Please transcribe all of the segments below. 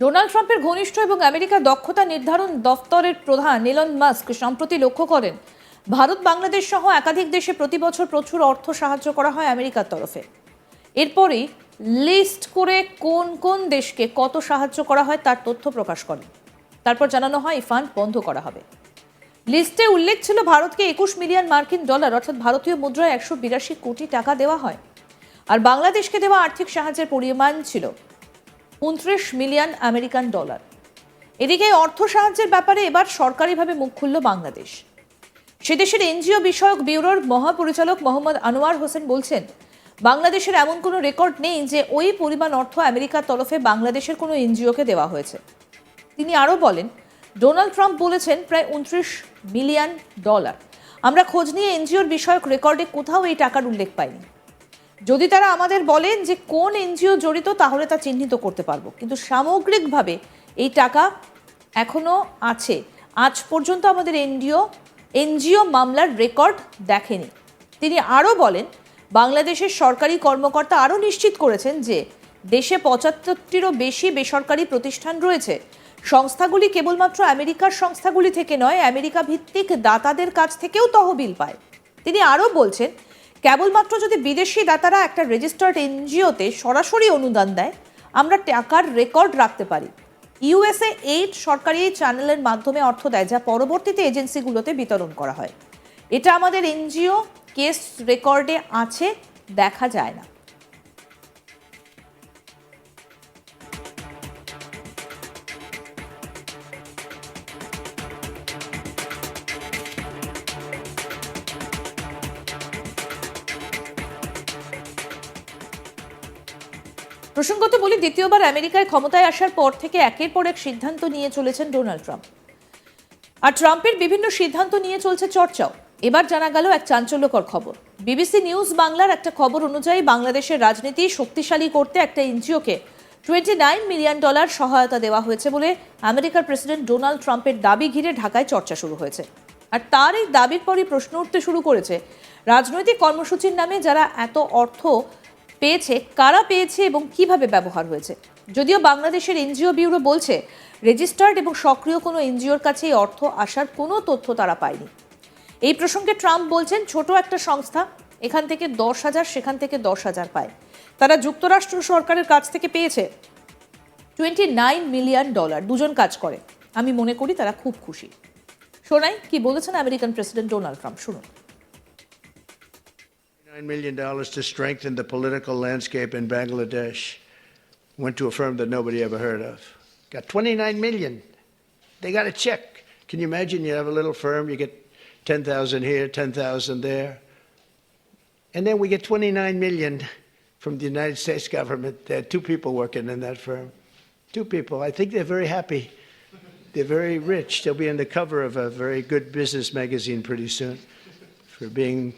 Donald ট্রাম্পের ঘনিষ্ঠ এবং আমেরিকার দক্ষতা নির্ধারণ দফতরের প্রধান এলন মাস্ক সম্প্রতি লক্ষ্য করেন, ভারত, বাংলাদেশ সহ একাধিক দেশে প্রতি বছর প্রচুর অর্থ সাহায্য করা হয় আমেরিকার তরফে। এরপরই লিস্ট করে কোন কোন দেশকে কত সাহায্য করা হয় তার তথ্য প্রকাশ করেন। তারপর জানানো হয়, এই ফান্ড বন্ধ করা হবে। লিস্টে উল্লেখ ছিল, ভারতকে একুশ মিলিয়ন মার্কিন ডলার, অর্থাৎ ভারতীয় মুদ্রায় একশো বিরাশি কোটি টাকা দেওয়া হয়। আর বাংলাদেশকে দেওয়া আর্থিক সাহায্যের পরিমাণ ছিল উনত্রিশ মিলিয়ন আমেরিকান ডলার। এদিকে অর্থ সাহায্যের ব্যাপারে এবার সরকারিভাবে মুখ খুলল বাংলাদেশ। সে দেশের এনজিও বিষয়ক ব্যুরোর মহাপরিচালক মোহাম্মদ আনোয়ার হোসেন বলছেন, বাংলাদেশের এমন কোনো রেকর্ড নেই যে ওই পরিমাণ অর্থ আমেরিকার তরফে বাংলাদেশের কোনো এনজিওকে দেওয়া হয়েছে। তিনি আরও বলেন, ডোনাল্ড ট্রাম্প বলেছেন প্রায় উনত্রিশ মিলিয়ন ডলার। আমরা খোঁজ নিয়ে এনজিওর বিষয়ক রেকর্ডে কোথাও এই টাকার উল্লেখ পাইনি। যদি তারা আমাদের বলেন যে কোন এনজিও জড়িত, তাহলে তা চিহ্নিত করতে পারব। কিন্তু সামগ্রিকভাবে এই টাকা এখনও আছে। আজ পর্যন্ত আমাদের এনজিও এনজিও মামলার রেকর্ড দেখেনি। তিনি আরও বলেন, বাংলাদেশের সরকারি কর্মকর্তা আরও নিশ্চিত করেছেন যে দেশে পঁচাত্তরটিরও বেশি বেসরকারি প্রতিষ্ঠান রয়েছে। সংস্থাগুলি কেবলমাত্র আমেরিকার সংস্থাগুলি থেকে নয় আমেরিকা ভিত্তিক দাতাদের কাছ থেকেও তহবিল পায়। তিনি আরও বলছেন কেবলমাত্র যদি বিদেশি দাতারা একটা রেজিস্টার্ড এনজিওতে সরাসরি অনুদান দেয়, আমরা টাকার রেকর্ড রাখতে পারি। ইউএসএ এইড সরকারি চ্যানেলের মাধ্যমে অর্থ দেয়, যা পরবর্তীতে এজেন্সিগুলোতে বিতরণ করা হয়। এটা আমাদের এনজিও কেস রেকর্ডে আছে, দেখা যায় না। প্রসঙ্গত বলি, দ্বিতীয়বার আমেরিকায় ক্ষমতায় আসার পর থেকে একের পর এক সিদ্ধান্ত নিয়ে চলেছেন ডোনাল্ড ট্রাম্প। আর ট্রাম্পের বিভিন্ন সিদ্ধান্ত নিয়ে চলছে চর্চাও। এবার জানা গেল এক চাঞ্চল্যকর খবর। বিবিসি নিউজ বাংলার একটা খবর অনুযায়ী বাংলাদেশের রাজনীতি শক্তিশালী করতে একটা এনজিওকে টোয়েন্টি নাইন মিলিয়ন ডলার সহায়তা দেওয়া হয়েছে বলে আমেরিকার প্রেসিডেন্ট ডোনাল্ড ট্রাম্পের দাবি ঘিরে ঢাকায় চর্চা শুরু হয়েছে। আর তার এই দাবির পরই প্রশ্ন উঠতে শুরু করেছে। রাজনৈতিক কর্মসূচির নামে যারা এত অর্থ পেয়েছে, কারা পেয়েছে এবং কীভাবে ব্যবহার হয়েছে? যদিও বাংলাদেশের এনজিও ব্যুরো বলছে, রেজিস্টার্ড এবং সক্রিয় কোনো এনজিওর কাছে এই অর্থ আসার কোনো তথ্য তারা পায়নি। এই প্রসঙ্গে ট্রাম্প বলছেন, ছোট একটা সংস্থা, এখান থেকে দশ হাজার, সেখান থেকে দশ হাজার পায়। তারা যুক্তরাষ্ট্র সরকারের কাছ থেকে পেয়েছে টোয়েন্টি নাইন মিলিয়ন ডলার, দুজন কাজ করে। আমি মনে করি তারা খুব খুশি। শোনাই কি বলেছেন আমেরিকান প্রেসিডেন্ট ডোনাল্ড ট্রাম্প? শুনুন। $9 million to strengthen the political landscape in Bangladesh. Went to a firm that nobody ever heard of. Got 29 million. They got a check. Can you imagine? You have a little firm, you get 10,000 here, 10,000 there. And then we get 29 million from the United States government. There are two people working in that firm. Two people. I think they're very happy. They're very rich. They'll be on the cover of a very good business magazine pretty soon for being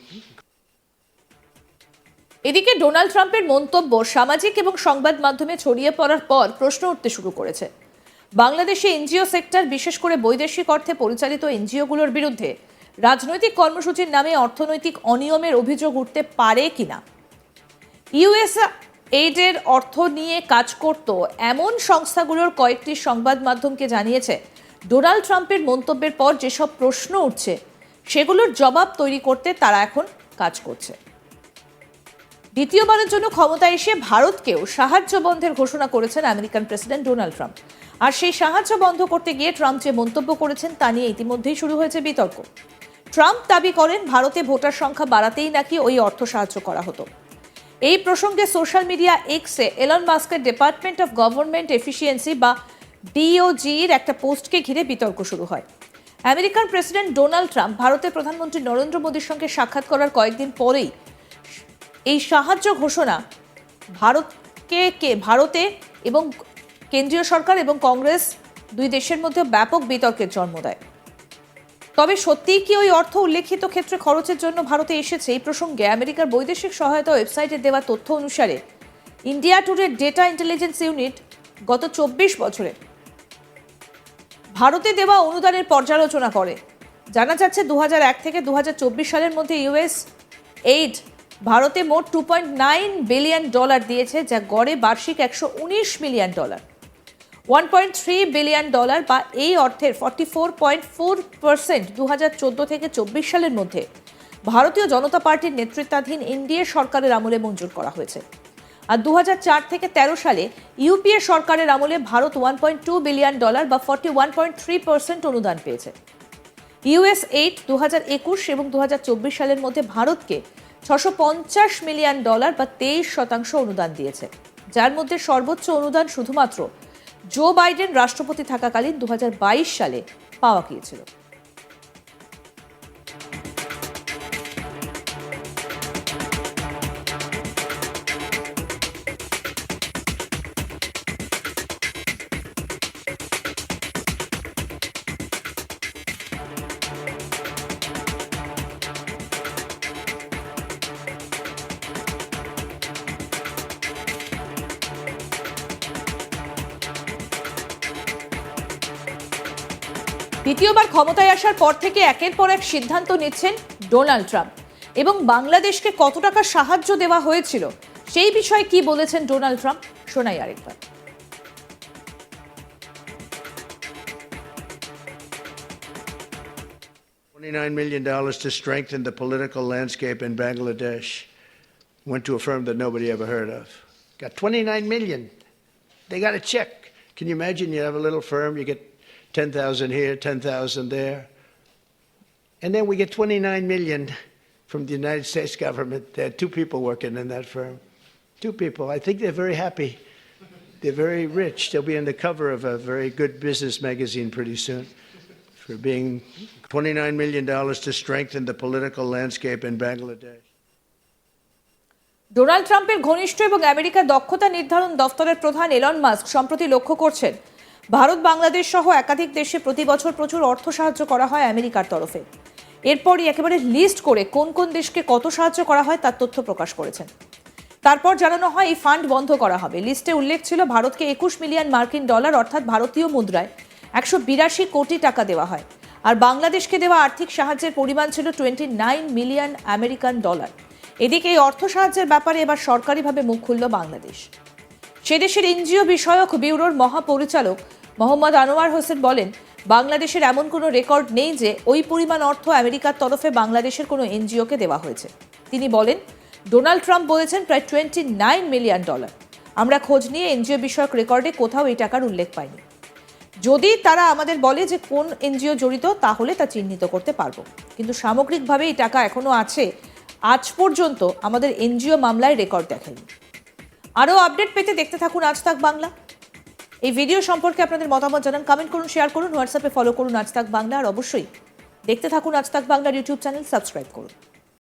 এদিকে Donald ট্রাম্পের মন্তব্য সামাজিক এবং সংবাদ মাধ্যমে ছড়িয়ে পড়ার পর প্রশ্ন উঠতে শুরু করেছে। বাংলাদেশে এনজিও সেক্টর, বিশেষ করে বৈদেশিক অর্থে পরিচালিত এনজিওগুলোর বিরুদ্ধে রাজনৈতিক কর্মসূচির নামে অর্থনৈতিক অনিয়মের অভিযোগ উঠতে পারে কিনা? ইউএস এইডের অর্থ নিয়ে কাজ করত এমন সংস্থাগুলোর কয়েকটি সংবাদ মাধ্যমকে জানিয়েছে। ডোনাল্ড ট্রাম্পের মন্তব্যের পর যেসব প্রশ্ন উঠছে, সেগুলোর জবাব তৈরি করতে তারা এখন কাজ করছে। দ্বিতীয়বারের জন্য ক্ষমতায় এসে ভারতকেও সাহায্য বন্ধের ঘোষণা করেছেন আমেরিকান প্রেসিডেন্ট ডোনাল্ড ট্রাম্প। আর সেই সাহায্য বন্ধ করতে গিয়ে ট্রাম্প যে মন্তব্য করেছেন তা নিয়ে ইতিমধ্যেই শুরু হয়েছে বিতর্ক। ট্রাম্প দাবি করেন, ভারতে ভোটার সংখ্যা বাড়াতেই নাকি ওই অর্থ সাহায্য করা হতো। এই প্রসঙ্গে সোশ্যাল মিডিয়া এক্সে এলন মাস্কের ডিপার্টমেন্ট অফ গভর্নমেন্ট এফিসিয়েন্সি বা ডিওজির একটা পোস্টকে ঘিরে বিতর্ক শুরু হয়। আমেরিকান প্রেসিডেন্ট ডোনাল্ড ট্রাম্প ভারতের প্রধানমন্ত্রী নরেন্দ্র মোদীর সঙ্গে সাক্ষাৎ করার কয়েকদিন পরেই এই সাহায্য ঘোষণা ভারতকে কে, ভারতে এবং কেন্দ্রীয় সরকার এবং কংগ্রেস দুই দেশের মধ্যে ব্যাপক বিতর্কের জন্ম দেয়। তবে সত্যিই কি ওই অর্থ উল্লেখিত ক্ষেত্রে খরচের জন্য ভারতে এসেছে এই প্রসঙ্গে আমেরিকার বৈদেশিক সহায়তা ওয়েবসাইটে দেওয়া তথ্য অনুসারে ইন্ডিয়া টুডের ডেটা ইন্টেলিজেন্স ইউনিট গত চব্বিশ বছরে ভারতে দেওয়া অনুদানের পর্যালোচনা করে। জানা যাচ্ছে দু হাজার এক থেকে দু হাজার চব্বিশ সালের মধ্যে ইউএস এইড ভারতে মোট two point nine billion dollar দিয়েছে, যা গড়ে বার্ষিক একশো উনিশ million dollar one point three billion dollar বা এই অর্থের forty four point four percent দু হাজার চোদ্দ থেকে চব্বিশ সালের মধ্যে ভারতীয় জনতা পার্টির নেতৃত্বাধীন এনডিএ সরকারের আমলে মঞ্জুর করা হয়েছে। আর দু থেকে তেরো সালে ইউপিএ সরকারের আমলে Bharat one point two billion dollar বা forty one point three percent অনুদান পেয়েছে। ইউএস এইট দু হাজার একুশ এবং দু হাজার চব্বিশ সালের মধ্যে ভারতকে ছশো পঞ্চাশ মিলিয়ন ডলার বা তেইশ শতাংশ অনুদান দিয়েছে। যার মধ্যে সর্বোচ্চ অনুদান শুধুমাত্র জো বাইডেন রাষ্ট্রপতি থাকাকালীন দু হাজার বাইশ সালে পাওয়া গিয়েছিল। দ্বিতীয়বার ক্ষমতায় আসার পর থেকে একের পর এক সিদ্ধান্ত নিচ্ছেন ডোনাল্ড ট্রাম্প এবং বাংলাদেশকে কত টাকা সাহায্য দেওয়া হয়েছিল সেই বিষয়ে কি বলেছেন ডোনাল্ড ট্রাম্প শোনাই আরেকবার $29 million to strengthen the political landscape in Bangladesh. Went to a firm that nobody ever heard of. Got 29 million. They got a check. Can you imagine? You have a little firm, you get 10,000 here, 10,000 there. And then we get 29 million from the United States government. There are two people working in that firm. Two people. I think they're very happy. They're very rich. They'll be on the cover of a very good business magazine pretty soon for being $29 million to strengthen the political landscape in Bangladesh. Donald ট্রাম্পের ঘনিষ্ঠ এবং আমেরিকার দক্ষতা নির্ধারণ দফতরের প্রধান Elon Musk সম্প্রতি লক্ষ্য করছেন ভারত, বাংলাদেশ সহ একাধিক দেশে প্রতি বছর প্রচুর অর্থ সাহায্য করা হয় আমেরিকার তরফে। এরপরই একেবারে লিস্ট করে কোন কোন দেশকে কত সাহায্য করা হয় তার তথ্য প্রকাশ করেছেন। তারপর জানানো হয় এই ফান্ড বন্ধ করা হবে। লিস্টে উল্লেখ ছিল ভারতকে একুশ মিলিয়ন মার্কিন ডলার অর্থাৎ ভারতীয় মুদ্রায় একশো বিরাশি কোটি টাকা দেওয়া হয়। আর বাংলাদেশকে দেওয়া আর্থিক সাহায্যের পরিমাণ ছিল twenty nine million American dollar. এদিকে এই অর্থ সাহায্যের ব্যাপারে এবার সরকারিভাবে মুখ খুলল বাংলাদেশ। সে দেশের এনজিও বিষয়ক ব্যুরোর মহাপরিচালক মোহাম্মদ আনোয়ার হোসেন বলেন, বাংলাদেশের এমন কোনো রেকর্ড নেই যে ওই পরিমাণ অর্থ আমেরিকার তরফে বাংলাদেশের কোনো এনজিওকে দেওয়া হয়েছে। তিনি বলেন, ডোনাল্ড ট্রাম্প বলেছেন প্রায় টোয়েন্টি নাইন মিলিয়ন ডলার। আমরা খোঁজ নিয়ে এনজিও বিষয়ক রেকর্ডে কোথাও এই টাকার উল্লেখ পাইনি। যদি তারা আমাদের বলে যে কোন এনজিও জড়িত, তাহলে তা চিহ্নিত করতে পারব। কিন্তু সামগ্রিকভাবে এই টাকা এখনও আছে, আজ পর্যন্ত আমাদের এনজিও মামলায় রেকর্ড দেখেনি। আরও আপডেট পেতে দেখতে থাকুন আজ তাক বাংলা। এই ভিডিও সম্পর্কে আপনাদের মতামত জানান কমেন্ট করুন শেয়ার করুন হোয়াটসঅ্যাপে ফলো করুন আজ তাক বাংলা, আর অবশ্যই দেখতে থাকুন আজ তাক বাংলার ইউটিউব চ্যানেল সাবস্ক্রাইব করুন।